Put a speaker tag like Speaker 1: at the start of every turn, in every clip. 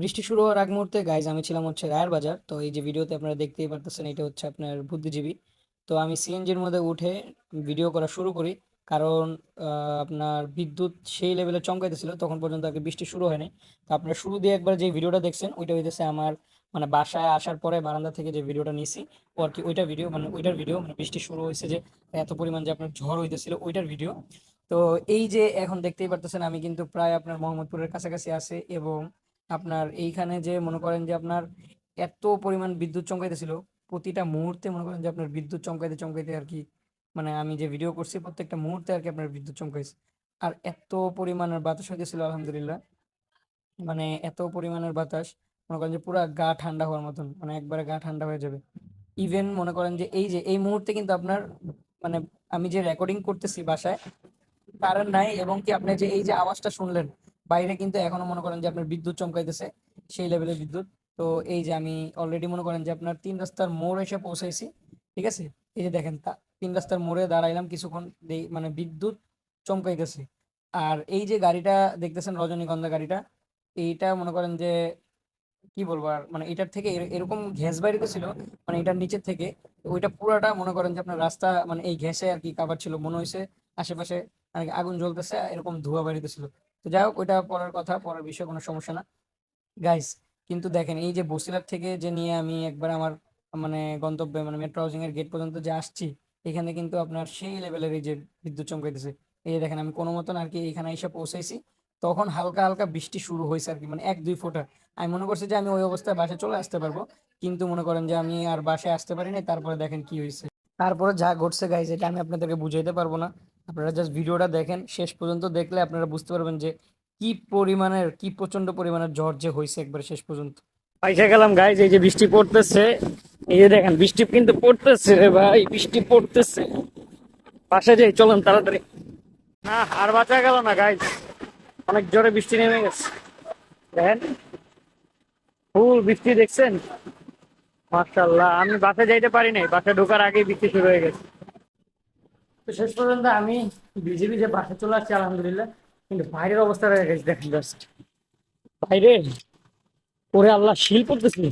Speaker 1: বৃষ্টি শুরু হওয়ার আগ মুহূর্তে গাইজ আমি ছিলাম হচ্ছে রায়ের বাজার। তো এই যে ভিডিওতে আপনারা দেখতেই পারতেছেন, এটা হচ্ছে আপনার বুদ্ধিজীবী। তো আমি সিএনজির মধ্যে উঠে ভিডিও করা শুরু করি, কারণ আপনার বিদ্যুৎ সেই লেভেলে চমকাইতেছিল, তখন পর্যন্ত আর বৃষ্টি শুরু হয়নি। তো আপনারা শুরু দিয়ে একবার যে ভিডিওটা দেখছেন, ওইটা হইতেছে আমার মানে বাসায় আসার পরে বারান্দা থেকে যে ভিডিওটা নিছি, ও আর কি ওইটা ভিডিও মানে ওইটার ভিডিও মানে বৃষ্টি শুরু হয়েছে যে, এত পরিমাণ যে আপনার ঝড় হইতেছিল, ওইটার ভিডিও তো এই যে এখন দেখতেই পারতেছেন, আমি কিন্তু প্রায় আপনার মোহাম্মদপুরের কাছাকাছি আছে এবং আপনার এইখানে যে মনে করেন যে আপনার এত পরিমাণ বিদ্যুৎ চমকাইতেছিল, প্রতিটা মুহূর্তে মনে করেন যে আপনার বিদ্যুৎ চমকাইতে চমকাইতে আর কি মানে আমি যে ভিডিও করছি, প্রত্যেকটা মুহূর্তে আর কি আপনার বিদ্যুৎ চমকাইছে। আর এত পরিমাণের বাতাস হইতেছিল, আলহামদুলিল্লাহ। মানে এত পরিমাণের বাতাস, মনে করেন যে পুরা গা ঠান্ডা হওয়ার মতন মানে একবারে গা ঠান্ডা হয়ে যাবে। ইভেন মনে করেন যে এই যে, এই মুহূর্তে কিন্তু আপনার মানে আমি যে রেকর্ডিং করতেছি বাসায় কারেন্ট নাই এবং কি আপনি যে এই যে আওয়াজটা শুনলেন, বাইরে কিন্তু এখনও মনে করেন যে আপনার বিদ্যুৎ চমকাইতেছে, সেই লেভেলের বিদ্যুৎ। তো এই যে আমি অলরেডি মনে করেন যে আপনার তিন রাস্তার মোড় এসে পৌঁছাইছি, ঠিক আছে? এই যে দেখেন, তা তিন রাস্তার মোড়ে দাঁড়াইলাম কিছুক্ষণ মানে বিদ্যুৎ চমকাইতেছে। আর এই যে গাড়িটা দেখতেছেন, রজনীগন্ধা গাড়িটা, এইটা মনে করেন যে কি বলব আর মানে এটার থেকে এরকম ঘ্যাস বাইরে ছিল মানে এটার নিচের থেকে, ওইটা পুরাটা মনে করেন যে আপনার রাস্তা মানে এই ঘ্যাসে আর কি কাভার ছিল, মনে হয়েছে আশেপাশে আর আগুন জ্বলতেছে এরকম ধোঁয়া বাড়িতেছিল তো যাই হোক ওইটা পরের কথা পরের বিষয়ে কোনো সমস্যা না। গাইস কিন্তু দেখেন এই যে বসিলার থেকে যে নিয়ে আমি একবার আমার মানে গন্তব্যে মানে মেট্রো হাউজিং এর গেট পর্যন্ত যে আসছি এখানে কিন্তু আপনার সেই লেভেলের এই যে বিদ্যুৎ চমকাইতেছে। এই যে দেখেন আমি কোনো মতন আর কি এখানে এসে পৌঁছাইছি। তখন হালকা হালকা বৃষ্টি শুরু হয়েছে আর কি মানে এক দুই ফোঁটা। আমি মনে করছি যে আমি ওই অবস্থায় বাসায় চলে আসতে পারব কিন্তু মনে করেন যে আমি আর বাসায় আসতে পারিনি। তারপরে দেখেন কি হয়েছে। তারপরে যা ঘটছে গাইজ এটা আমি আপনাদেরকে বুঝাইতে পারব না। আপনারা জাস্ট ভিডিওটা দেখেন, শেষ পর্যন্ত দেখলে আপনারা বুঝতে পারবেন যে কি পরিমাণের, কি প্রচণ্ড পরিমাণের ঝড় যে হয়েছে একবার শেষ পর্যন্ত।
Speaker 2: পাইসা গেলাম গাইজ এই যে বৃষ্টি পড়তেছে, এই যে দেখেন, বৃষ্টি কিন্তু পড়তেছে রে ভাই, বৃষ্টি পড়তেছে। পাশে যাই, চলেন তাড়াতাড়ি। না, আর বাঁচা গেল না গাইজ অনেক জোরে বৃষ্টি নেমে গেছে। দেখেন, ফুল বৃষ্টি দেখছেন? মাশাল্লাহ আমি বাসে যাইতে পারি নাই, বাসে ঢোকার আগেই বৃষ্টি শুরু হয়ে গেছে।
Speaker 1: তো শেষ পর্যন্ত আমি ভিজে ভিজে বাসে চলে আসছি, আলহামদুলিল্লাহ। কিন্তু বাইরের অবস্থা হয়ে গেছে, দেখেন জাস্ট
Speaker 2: বাইরে? ওরে আল্লাহ, শিল পড়তেছে?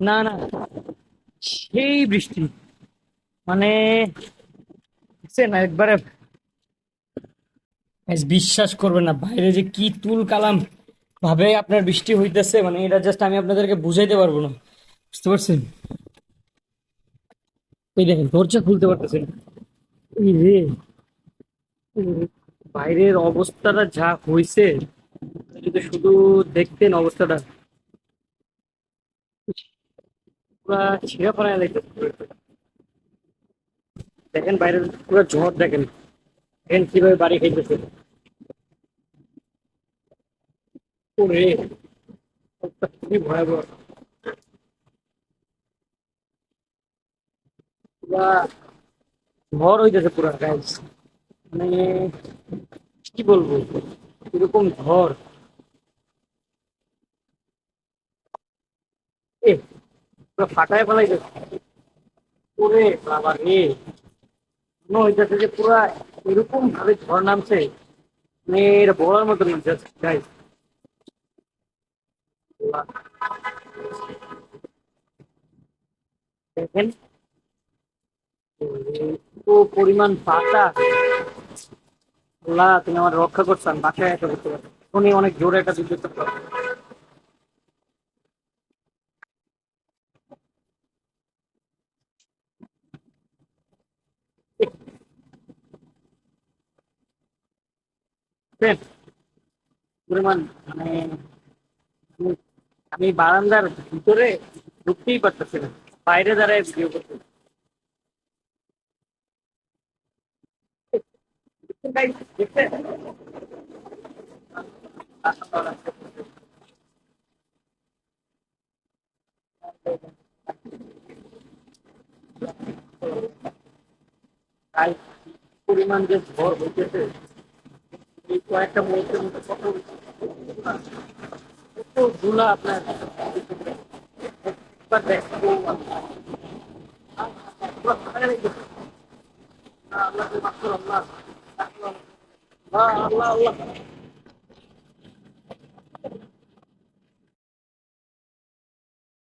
Speaker 2: না না। সেই বৃষ্টি। মানে দেখছেন, একবারে বিশ্বাস করবেন না, বাইরে যে কি তুল কালাম ভাবে আপনার বৃষ্টি হইতেছে মানে এটা জাস্ট আমি আপনাদেরকে বুঝাইতে পারব না। বুঝতে পারছেন? এই দেখেন, দরজা খুলতে পারতেছেন। এই রে বাইরের অবস্থাটা যা হইছে, যদি শুধু দেখতেন অবস্থাটা। পুরা ছিঁড়া লাগতেছে দেখেন বাইরের পুরো ঝড় দেখেন। দেখেন কীভাবে বাড়ি খাইতেছে। ওরে খুবই ভয়াবহ। পুরা ঝড় হইতেছে পুরা গাইস মানে কি বলব? এরকম ঝড় এ, পুরো ফাটায় ফেলাইতেছে। ওরে বাবা রে। মনে হইতেছে যে পুরা এরকম ভাবে ঝড় নামছে। মানে এটা বলার মতো না জাস্ট গাইস দেখেন। পরিমাণ বাতাস তুমি আমার রক্ষা করছেন বাসায় একটা করতে পারো। উনি অনেক জোরে একটা বিদ্যুৎ পরিমাণ মানে আমি- বারান্দার ভিতরে ঢুকতেই পারতেছি না। বাইরে দাঁড়ায় ভিডিও করতে দেখছেন guys? দেখছেন? তাই পরিমাণ যে ঝড় হইতেছে এই কয়েকটা মুহূর্তের মধ্যে কত কত ধুলা আপনার দেখব আল্লাহ আল্লাহ আল্লাহ আল্লাহ আল্লাহ